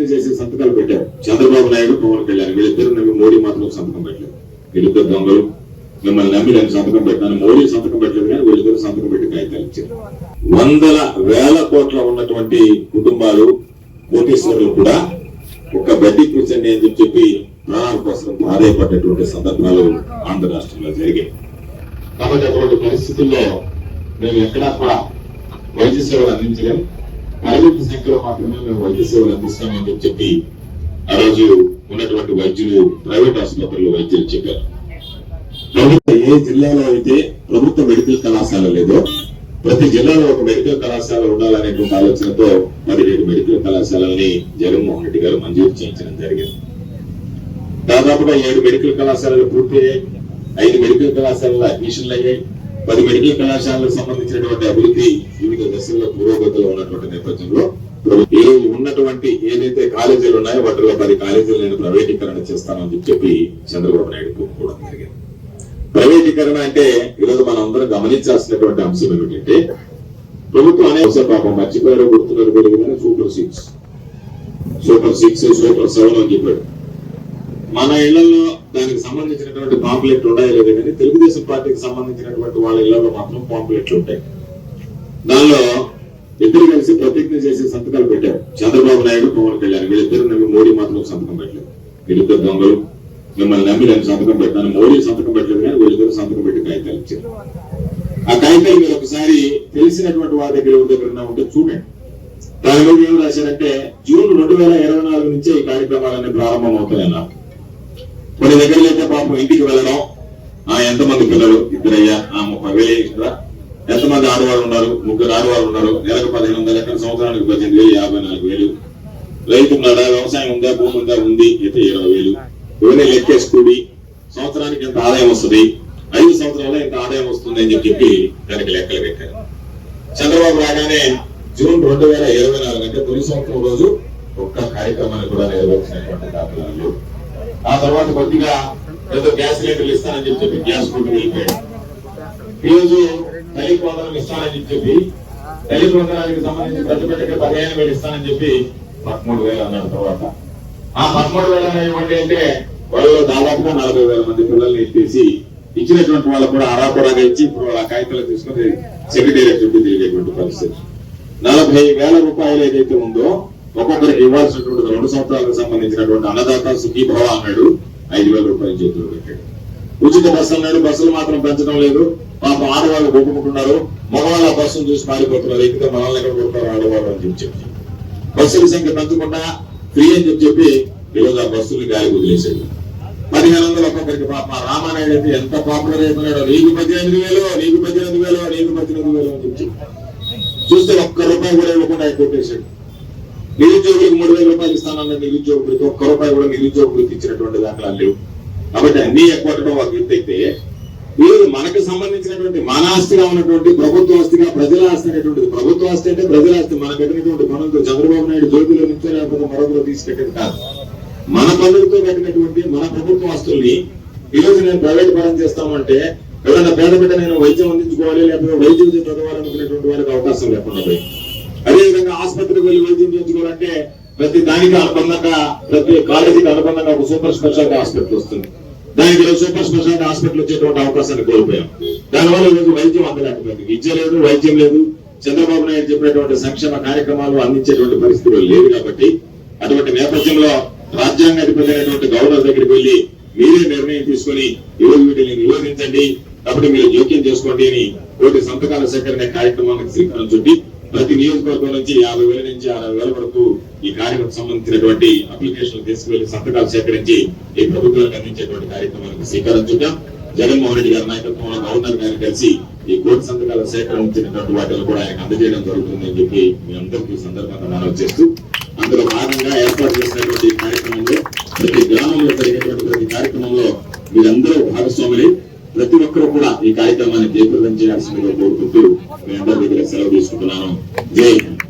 ప్రతిజ్ఞ చేసిన సంతకాలు పెట్టారు. చంద్రబాబు నాయుడు పవన్ కళ్యాణ్ వీళ్ళిద్దరు నమ్మి మోడీ మాత్రం సంతకం పెట్టలేదు. వీళ్ళిద్దరు దొంగలు. మిమ్మల్ని నమ్మి నేను సంతకం పెట్టాను మోడీ సంతకం పెట్టలేదు కానీ వీళ్ళిద్దరు సంతకం పెట్టి కాగితాలు ఇచ్చారు. వందల వేల కోట్ల ఉన్నటువంటి కుటుంబాలు కోటీశ్వరులు కూడా ఒక బడ్డీ కూర్చండి అని చెప్పి ప్రాణాల కోసం ఆదాయపడ్డటువంటి సందర్భాలు ఆంధ్ర రాష్ట్రంలో జరిగాయి. కాబట్టి అటువంటి పరిస్థితుల్లో మేము ఎక్కడా కూడా వైద్య సేవలు అందించలేము. పరిమిత సంఖ్యలో మాత్రమే మేము వైద్య సేవలు అందిస్తామని చెప్పి ఆ రోజు ఉన్నటువంటి వైద్యులు ప్రైవేట్ ఆసుపత్రుల్లో వైద్యులు చెప్పారు. ప్రభుత్వ ఏ జిల్లాలో అయితే ప్రభుత్వ మెడికల్ కళాశాల లేదో ప్రతి జిల్లాలో ఒక మెడికల్ కళాశాల ఉండాలనేటువంటి ఆలోచనతో పదిహేడు మెడికల్ కళాశాలని జగన్మోహన్ రెడ్డి గారు మంజూరు చేయించడం జరిగింది. దాదాపుగా ఏడు మెడికల్ కళాశాలలు పూర్తయ్యాయి. ఐదు మెడికల్ కళాశాలలో అడ్మిషన్లు అయ్యాయి పది మెడికల్ కళాశాలకు సంబంధించినటువంటి అభివృద్ధి వివిధ దశల్లో పురోగతిలో ఉన్నటువంటి నేపథ్యంలో ఈ రోజు ఉన్నటువంటి ఏదైతే కాలేజీలు ఉన్నాయో వాటిలో పది కాలేజీలు నేను ప్రైవేటీకరణ చేస్తానని చెప్పి చంద్రబాబు నాయుడు ఒప్పుకోవడం జరిగింది. ప్రైవేటీకరణ అంటే ఈరోజు మనం అందరం గమనించాల్సినటువంటి అంశం ఏమిటంటే ప్రభుత్వం అనే అవసరం పాపం మర్చిపోయారో గుర్తున్నారు super six. Super six super seven అని చెప్పాడు. మన ఇళ్ళలో దానికి సంబంధించినటువంటి పాంప్లెట్లు ఉన్నాయో లేదో కానీ తెలుగుదేశం పార్టీకి సంబంధించినటువంటి వాళ్ళ ఇళ్ళలో మాత్రం పాంప్లెట్లు ఉంటాయి. దానిలో ఇద్దరు కలిసి ప్రతిజ్ఞ చేసి సంతకాలు పెట్టారు. చంద్రబాబు నాయుడు పవన్ కళ్యాణ్ వీళ్ళిద్దరు నమ్మి మోడీ మాత్రం సంతకం పెట్టలేదు. వీళ్ళిద్దరు దొంగలు. మిమ్మల్ని నమ్మి నేను సంతకం పెట్టాను. మోడీ సంతకం పెట్టలేదు కానీ వీళ్ళిద్దరు సంతకం పెట్టి కాగితాలు ఇచ్చారు. ఆ కాగితాలు మీరు ఒకసారి తెలిసినటువంటి వారి దగ్గర దగ్గర ఉంటే చూడండి. దాని గురించి ఏం రాశారంటే జూన్ రెండు వేల ఇరవై నాలుగు నుంచే ఈ కార్యక్రమాలన్నీ ప్రారంభమవుతాయన్నారు. కొన్ని దగ్గరలో అయితే పాపం ఇంటికి వెళ్ళడం ఆ ఎంతమంది పిల్లలు ఇద్దరయ్యా ఆ ముప్పై వేలు ఇస్తారా ఎంతమంది ఆడవాళ్ళు ఉన్నారు? ముగ్గురు ఆడవాళ్ళు ఉన్నారు. నెలకు పదిహేను వందల ఎకర సంవత్సరానికి పద్దెనిమిది వేలు యాభై నాలుగు వేలు. రైతు ఉన్నాడా? వ్యవసాయం ఉందా? భూమి ఉందా? ఉంది. అయితే ఇరవై వేలు. ఇవన్నీ లెక్కేసుకుని సంవత్సరానికి ఎంత ఆదాయం వస్తుంది? ఐదు సంవత్సరాల్లో ఎంత ఆదాయం వస్తుంది అని చెప్పి దానికి లెక్కలు పెట్టారు. చంద్రబాబు రాగానే జూన్ రెండు వేల ఇరవై నాలుగు అంటే తొలి సంవత్సరం రోజు ఒక్క కార్యక్రమాన్ని కూడా నిర్వహించినటువంటి దాఖలాలు ఆ తర్వాత కొద్దిగా ఏదో గ్యాస్ సిలిండర్లు ఇస్తానని చెప్పి చెప్పి గ్యాస్ కొట్టుకు వెళ్ళిపోయాడు. ఈరోజు రోజు తల్లి వందనం ఇస్తానని చెప్పి తల్లి వందనానికి సంబంధించి ప్రతి బిడ్డకి పదిహేను వేలు ఇస్తానని చెప్పి పదమూడు వేలు అన్నాడు తర్వాత. ఆ పదమూడు వేలు అనేటువంటి అంటే వాళ్ళు దాదాపుగా నలభై వేల మంది పిల్లల్ని ఎత్తేసి ఇచ్చినటువంటి వాళ్ళకు కూడా అరాపురాగా ఇచ్చి ఇప్పుడు వాళ్ళ కాగితాలు తీసుకుని సెక్రటేరియట్ చుట్టూ తిరిగేటువంటి పరిస్థితి. నలభై వేల రూపాయలు ఏదైతే ఉందో ఒక్కొక్కరికి ఇవ్వాల్సినటువంటి రెండు సంవత్సరాలకు సంబంధించినటువంటి అన్నదాత సుఖీ భవ అన్నాడు. ఐదు వేల రూపాయలు చేతులు పెట్టాడు. ఉచిత బస్సు అన్నాడు బస్సులు మాత్రం పెంచడం లేదు. పాపం ఆడవాళ్ళు కొట్టుకుంటున్నారు మగవాళ్ళ ఆ బస్సును చూసి మారిపోతున్నారు ఎక్కితే మనల్ని ఎక్కడ కొడతారు ఆడవాళ్ళు అని చెప్పి చెప్పి. బస్సుల సంఖ్య పెంచకుండా ఫ్రీ అని చెప్పి చెప్పి ఈరోజు ఆ బస్సులు గాలి వదిలేసాడు పదిహేను వందలు ఒక్కొక్కరికి పాప. రామానాయుడు అయితే ఎంత పాపులర్ అయిపోయాడో. నీకు పద్దెనిమిది వేలు నీకు పద్దెనిమిది వేలు నీకు పద్దెనిమిది వేలు అని చెప్పి చూస్తే ఒక్క రూపాయి కూడా ఇవ్వకుండా కొట్టేశాడు. నిరుద్యోగులకు మూడు వేల రూపాయలు ఇస్తానన్న నిరుద్యోగులకి ఒక్క రూపాయి కూడా నిరుద్యోగులకు ఇచ్చినటువంటి దాఖలాలు లేవు. కాబట్టి అన్ని ఎక్కువటం ఒక ఎత్తు అయితే ఈరోజు మనకు సంబంధించినటువంటి మన ఆస్తిగా ఉన్నటువంటి ప్రభుత్వ ఆస్తిగా ప్రజల ఆస్తి అనేటువంటిది ప్రభుత్వ ఆస్తి అంటే ప్రజల ఆస్తి. మన కట్టినటువంటి పనులతో చంద్రబాబు నాయుడు జోబిలో నుంచో లేకపోతే మరొకరు తీసుకెట్టేది కాదు. మన పనులతో కట్టినటువంటి మన ప్రభుత్వ ఆస్తుల్ని ఈ రోజు నేను ప్రైవేట్ పరం చేస్తామంటే ఎవరైనా పేద బిడ్డ నేను వైద్యం అందించుకోవాలి లేకపోతే వైద్యం చదవాలనుకునేటువంటి వారికి అవకాశం లేకుండా పోయింది. అదేవిధంగా ఆసుపత్రికి వెళ్ళి వైద్యం చేయించుకోవాలంటే ప్రతి దానికి అనుబంధంగా ప్రతి కాలేజీకి అనుబంధంగా ఒక సూపర్ స్పెషాలిటీ హాస్పిటల్ వస్తుంది. దానికి సూపర్ స్పెషాలిటీ హాస్పిటల్ వచ్చేటువంటి అవకాశాన్ని కోల్పోయాం. దానివల్ల ఈరోజు వైద్యం అందలేకపోయింది. విద్య లేదు వైద్యం లేదు. చంద్రబాబు నాయుడు చెప్పినటువంటి సంక్షేమ కార్యక్రమాలు అందించేటువంటి పరిస్థితులు లేవు కాబట్టి అటువంటి నేపథ్యంలో రాజ్యాంగ అధిపతి అయినటువంటి గవర్నర్ దగ్గరికి వెళ్ళి మీరే నిర్ణయం తీసుకొని ఈరోజు వీటిని నిరోధించండి. కాబట్టి మీరు జోక్యం చేసుకోండి అని కోటి సంతకాల సేకరణ కార్యక్రమానికి శ్రీకారం చుట్టి ప్రతి నియోజకవర్గం నుంచి యాభై వేల నుంచి అరవై వేల వరకు ఈ కార్యక్రమం సంబంధించినటువంటి అప్లికేషన్లు తీసుకువెళ్ళి సంతకాలు సేకరించి ఈ ప్రభుత్వానికి అందించేటువంటి కార్యక్రమానికి శ్రీకారం చుట్టాం. జగన్మోహన్ రెడ్డి గారి నాయకత్వంలో గవర్నర్ గారిని కలిసి ఈ కోటి సంతకాల సేకరించినటువంటి వాటిని కూడా ఆయనకు అందజేయడం జరుగుతుందని చెప్పి మీ అందరికీ సందర్భంగా మనవి చేస్తూ అందులో భాగంగా ఏర్పాటు చేసినటువంటి కార్యక్రమంలో ప్రతి గ్రామంలో జరిగేటువంటి ప్రతి కార్యక్రమంలో మీరందరూ భాగస్వాములై ప్రతి ఒక్కరూ కూడా ఈ కార్యక్రమాన్ని జయప్రదం చేయాల్సిందిగా కోరుకుంటూ మీ అందరి దగ్గర సెలవు తీసుకుంటున్నాను. జై హింద్.